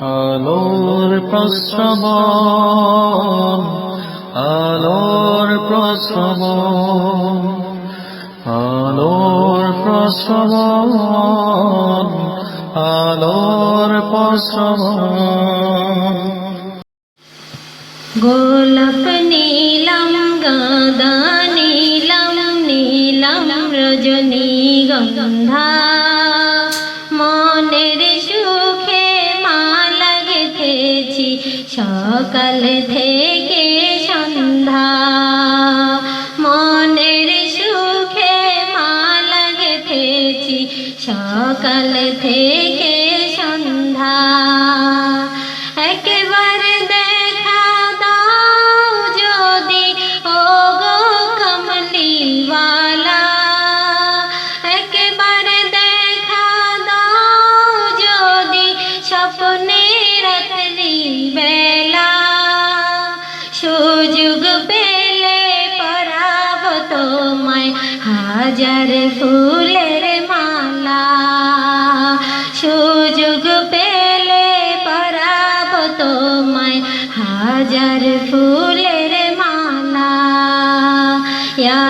আলোর প্রশ্রবণ আলোর প্রশ্রবণ আলোর প্রশ্রবণ আলোর প্রশ্রবণ গোলাপ নীলম, গাঁদা নীলম নীলম রজনীগন্ধা মনের সকাল থেকে সন্ধ্যা। মনের সুখে মা লাগতেছি সকাল থেকে তোমায় হাজার ফুলের মালা। সুযোগ পেলে পরাব তোমায় হাজার ফুলের মালা। ইয়া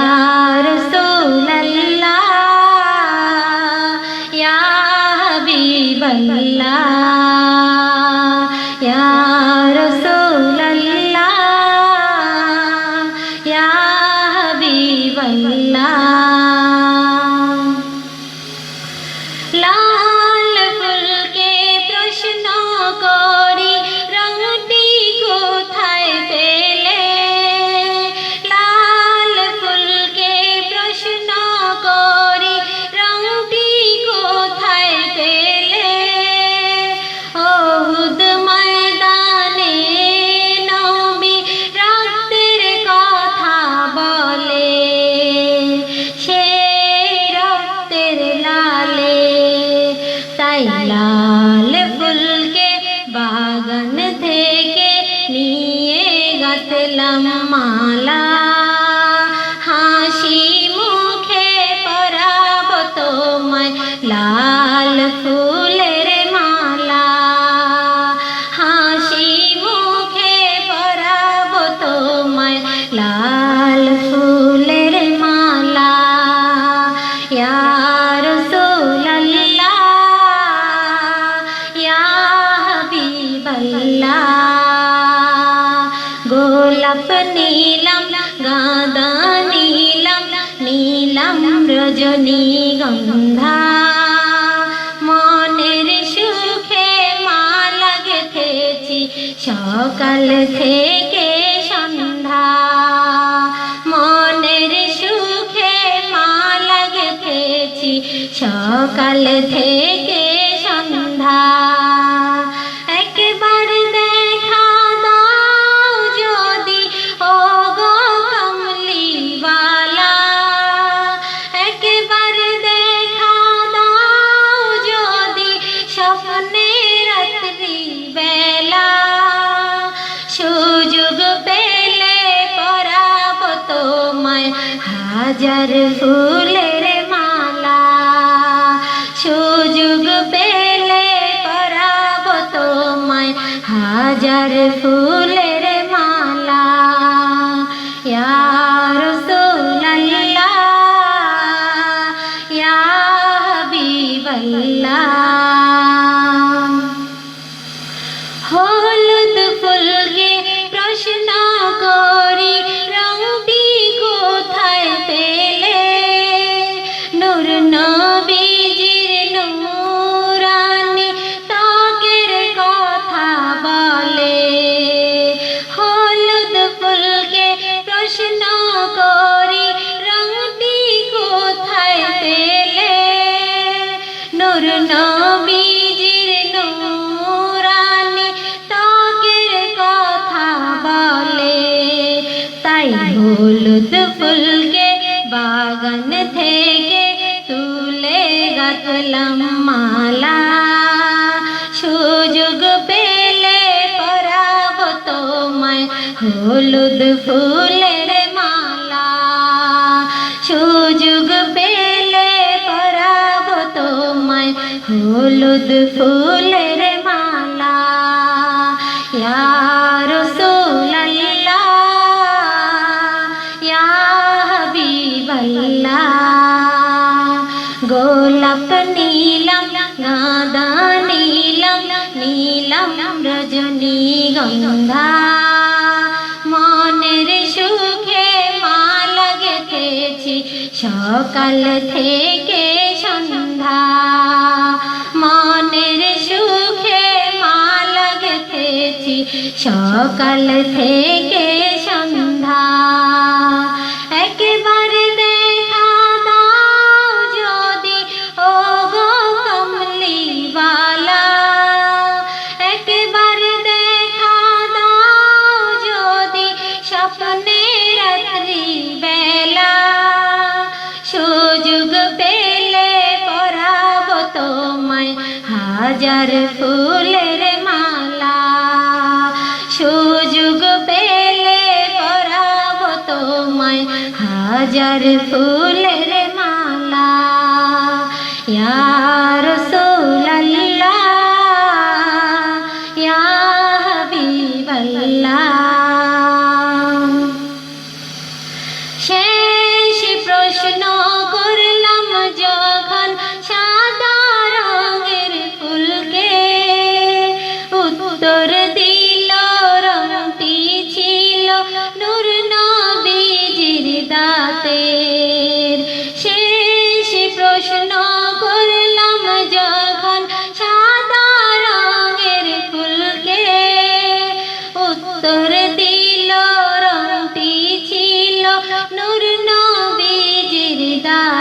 গাঁথলাম নীলম, গাঁদা নীলম নীলম রজনীগন্ধা মনের সুখে মালা গেথেছি সকাল থেকে সন্ধ্যা। মনের সুখে মালা গেথেছি সকাল থেকে সন্ধ্যা। একবার দেখা দাও যদি স্বপ্নে রাত্রি বেলা। সুযোগ পেলে পরাব তোমায় হাজার ফুলের মালা। সুযোগ পেলে পরাব তোমায় হাজার ফুলের হলুদ ফুলকে বাগান থেকে তুলে গাঁথলাম মালা সুযোগ পেলে পরাব তোমায় হলুদ ফুলের মালা সুযোগ পেলে পরাব তোমায় হলুদ ফুলের গোলাপ নীলাম গাঁদা নীলাম নীলাম রজনীগন্ধা মনের সুখে মালা গেথেছি সকাল থেকে সন্ধ্যা মনের সুখে মালা গেথেছি সকাল থেকে হাজার ফুলের মালা সুযোগ পেলে পরাব তোমায়। হাজার ফুলের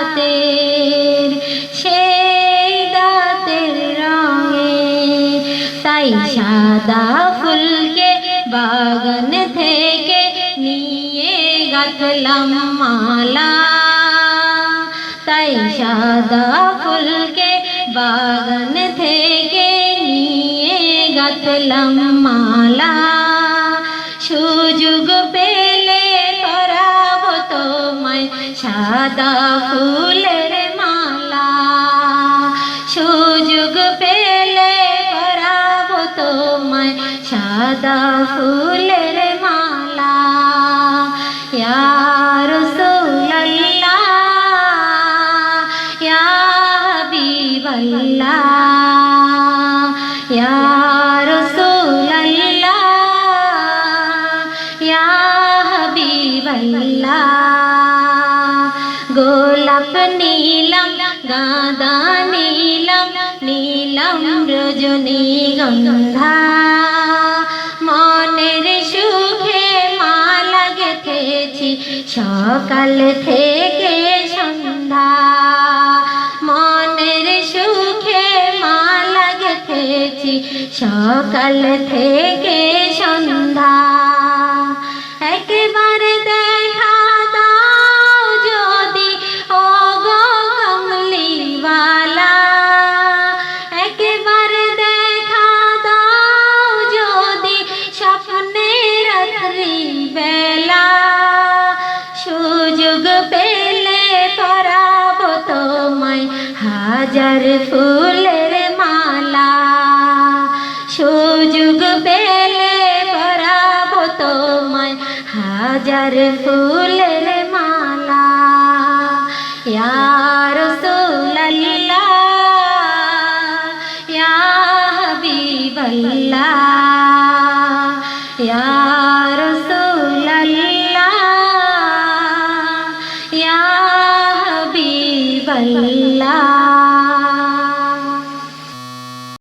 দাঁতের, সেই দাঁতের রঙে তাই সাদা ফুলকে বাগান থেকে নিয়ে গাঁথলাম মালা। তাই সাদা ফুলকে বাগান থেকে নিয়ে গাঁথলাম মালা। সাদা ফুলের মালা। সুযোগ পেলে করাবো তোমায় সাদা ফুলের নীলম গাঁদা নীলম নীলম রজনীগন্ধা মনের সুখে মালা গেথেছি সকাল থেকে সন্ধ্যা। মনের সুখে মালা গেথেছি সকাল থেকে সন্ধ্যা। হাজার ফুলের মালা। সুযোগ পেলে পরাব তোমায়। হাজার ফুলের